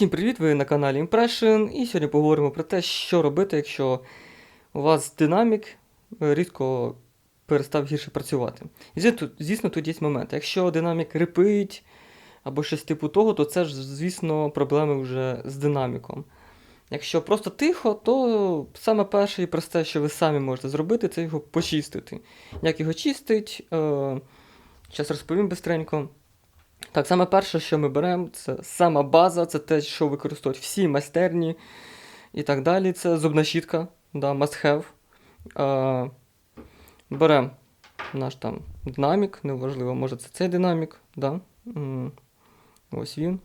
Всім привіт! Ви на каналі Impression, і сьогодні поговоримо про те, що робити, якщо у вас динамік е, різко перестав гірше працювати. І звісно, тут- є момент. Якщо динамік рипить або щось типу того, то це ж, звісно, проблеми вже з динаміком. Якщо просто тихо, то саме перше і просте, що ви самі можете зробити, це його почистити. Як його чистить, е, зараз розповім бистренько. Так, саме перше, що ми беремо, це сама база, це те, що використовують всі майстерні і так далі. Це зубна щітка, да, must have. Е, беремо наш там динамік, неважливо, може це цей динамік. Да? Ось він.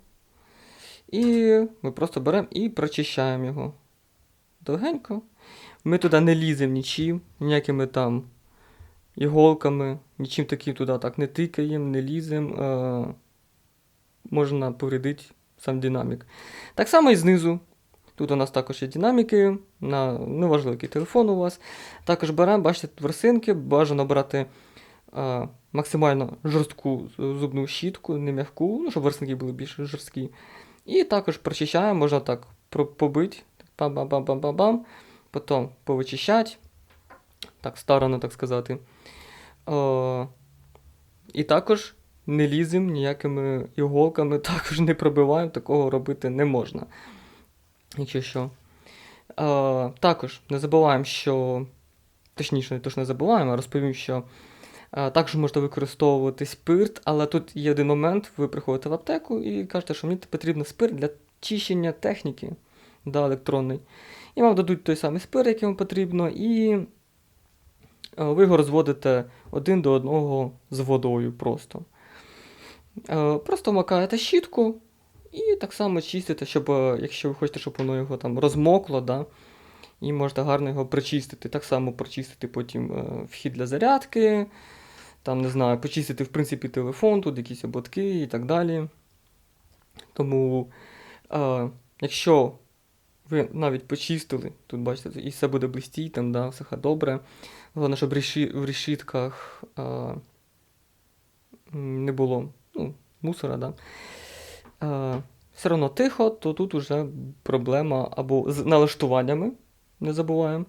І ми просто беремо і прочищаємо його. Довгенько. Ми туди не ліземо нічим, ніякими там іголками, нічим таким туди так не тикаємо, не ліземо. Можна повредити сам динамік. Так само і знизу. Тут у нас також є динаміки, на неважливо, який телефон у вас. Також беремо, бачите, тут ворсинки, бажано брати е, максимально жорстку зубну щітку, не м'яку, ну, щоб ворсинки були більш жорсткі. І також прочищаємо, можна так побити, бам-бам-бам-бам-бам, потім повичищати, так, в сторону, так сказати. Е, і також не ліземо ніякими іголками, також не пробиваємо, такого робити не можна. Якщо що. Е, також не забуваємо, що. Точніше, не то, що не забуваємо, а розповім, що е, також можна використовувати спирт, але тут є один момент, ви приходите в аптеку і кажете, що мені потрібен спирт для чищення техніки да, електронної. І вам дадуть той самий спирт, який вам потрібно, і е, ви його розводите один до одного з водою просто. Е, Просто макаєте щітку і так само чистите, щоб, е, якщо ви хочете, щоб воно його там розмокло, да, і можете гарно його прочистити. Так само прочистити потім е, вхід для зарядки, там, не знаю, почистити, в принципі, телефон, тут якісь ободки і так далі. Тому, якщо ви навіть почистили, тут бачите, і все буде блистіть, там, да, все добре. Головне, щоб в решітках не було ну, мусора, да. Е, все одно тихо, то тут вже проблема або з налаштуваннями, не забуваємо,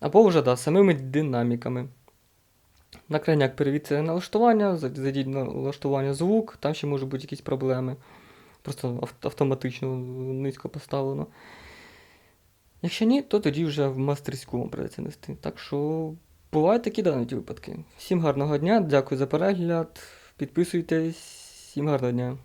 або вже да, самими динаміками. На крайняк перевірте налаштування, зайдіть на налаштування звук, там ще можуть бути якісь проблеми. Просто ав- автоматично низько поставлено. Якщо ні, то тоді вже в мастерську вам придеться нести. Так що бувають такі дані випадки. Всім гарного дня, дякую за перегляд. Підписуйтесь, всім гарного дня.